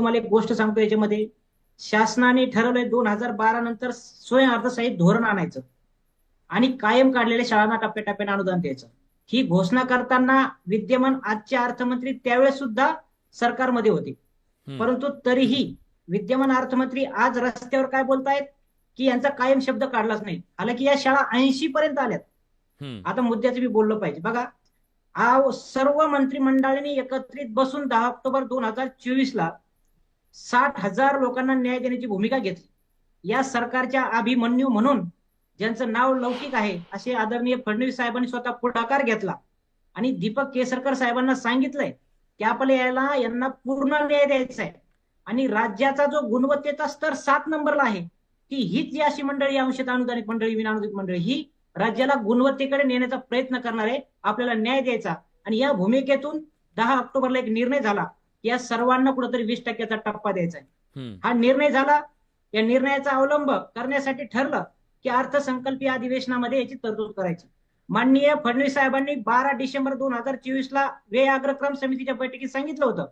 तुम्हाला एक गोष्ट सांगतो याच्यामध्ये. शासनाने ठरवलंय दोन हजार बारा नंतर स्वयं अर्थसहाय्यित धोरण आणायचं. आणि कायम काढलेल्या शाळांना टप्प्याटप्प्याने अनुदान द्यायचं. ही घोषणा करताना विद्यमान आजचे अर्थमंत्री त्यावेळेस सुद्धा सरकारमध्ये होते. परंतु तरीही विद्यमान अर्थमंत्री आज रस्त्यावर काय बोलतायत? की यांचा कायम शब्द काढलाच नाही. हालाकी या शाळा ऐंशी पर्यंत आल्यात. आता मुद्द्याचं मी बोललं पाहिजे. बघा सर्व मंत्रिमंडळाने एकत्रित बसून दहा ऑक्टोबर दोन हजार चोवीस ला साठ हजार लोकांना न्याय देण्याची भूमिका घेतली. या सरकारच्या अभिमन्यू म्हणून ज्यांचं नाव लौकिक आहे असे आदरणीय फडणवीस साहेबांनी स्वतः पुढाकार घेतला. आणि दीपक केसरकर साहेबांना सांगितलंय की आपल्या याला यांना पूर्ण न्याय द्यायचा आहे आणि राज्याचा जो गुणवत्तेचा स्तर सात नंबरला आहे की हीच जी अशी मंडळी अंशतः अनुदानित मंडळी विनानुदानित मंडळी ही राज्याला गुणवत्तेकडे नेण्याचा प्रयत्न करणार आहे आपल्याला न्याय द्यायचा. आणि या भूमिकेतून दहा ऑक्टोबरला एक निर्णय झाला. या सर्वांना कुठेतरी वीस टक्क्याचा टप्पा द्यायचा आहे. हा निर्णय झाला. या निर्णयाचा अवलंब करण्यासाठी ठरलं की अर्थसंकल्पीय अधिवेशनामध्ये याची तरतूद करायची. माननीय फडणवीस साहेबांनी बारा डिसेंबर दोन हजार चोवीस ला व्यय अग्रक्रम समितीच्या बैठकीत सांगितलं होतं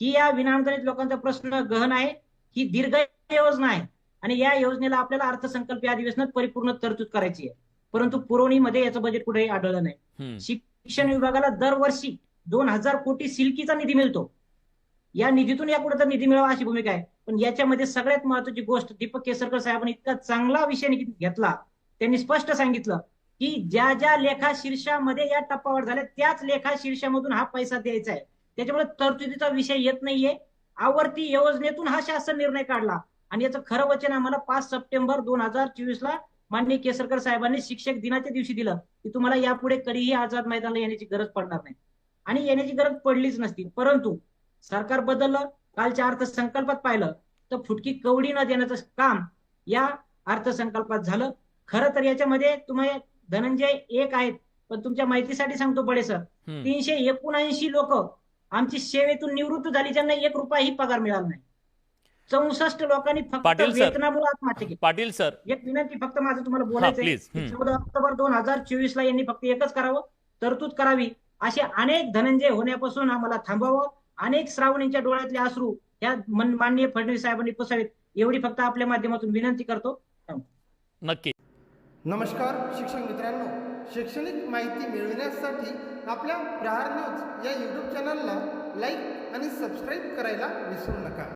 की या विनानुदानित लोकांचा प्रश्न गहन आहे ही दीर्घ योजना आहे आणि या योजनेला आपल्याला अर्थसंकल्पीय अधिवेशनात परिपूर्ण तरतूद करायची आहे. परंतु पुरवणीमध्ये याचं बजेट कुठेही आढळलं नाही. शिक्षण विभागाला दरवर्षी दोन हजार कोटी सिल्कीचा निधी मिळतो. या निधीतून या कुठे निधी मिळावा अशी भूमिका आहे. पण याच्यामध्ये सगळ्यात महत्वाची गोष्ट दीपक केसरकर साहेबांनी इतका चांगला विषय घेतला. त्यांनी स्पष्ट सांगितलं की ज्या ज्या लेखा शीर्षामध्ये या टप्प्यावर झाल्या त्याच लेखा शीर्षामधून हा पैसा द्यायचा आहे. त्याच्यामुळे तरतुदीचा विषय येत नाहीये. आवर्ती योजनेतून हा शासन निर्णय काढला. आणि याचं खरं वचन आम्हाला पाच सप्टेंबर दोन हजार चोवीस ला माननीय केसरकर साहेबांनी शिक्षक दिनाच्या दिवशी दिलं की तुम्हाला यापुढे कधीही आझाद मैदानाला येण्याची गरज पडणार नाही. आणि येण्याची गरज पडलीच नसती. परंतु सरकार बदललं कालच्या अर्थसंकल्पात पाहिलं तर फुटकी कवडी न देण्याचं काम या अर्थसंकल्पात झालं. खरं तर याच्यामध्ये तुम्ही धनंजय एक आहेत पण तुमच्या माहितीसाठी सांगतो बडे सर. तीनशे एकोणऐंशी लोक आमची सेवेतून निवृत्त झाली ज्यांना एक रुपयाही पगार मिळाला नाही. चौसष्ट लोकांनी फक्त. वेतनामुळे आत्महत्या केली. पाटील सर. एक विनंती फक्त माझं तुम्हाला बोलायचं. चौदा ऑक्टोबर दोन हजार चोवीस ला यांनी फक्त एकच करावं तरतूद करावी. असे अनेक धनंजय होण्यापासून आम्हाला थांबवावं. अनेक श्रावणींच्या डोळ्यातले अश्रू या मन- माननीय फडणवीस साहेबांनी पुसावेत. एवढी फक्त आपल्या माध्यमातून विनंती करतो. नक्की. नमस्कार शिक्षक मित्रांनो. शैक्षणिक माहिती मिळविण्यासाठी आपल्या प्रहार न्यूज या यूट्यूब चॅनलला लाईक आणि सबस्क्राईब करायला विसरू नका.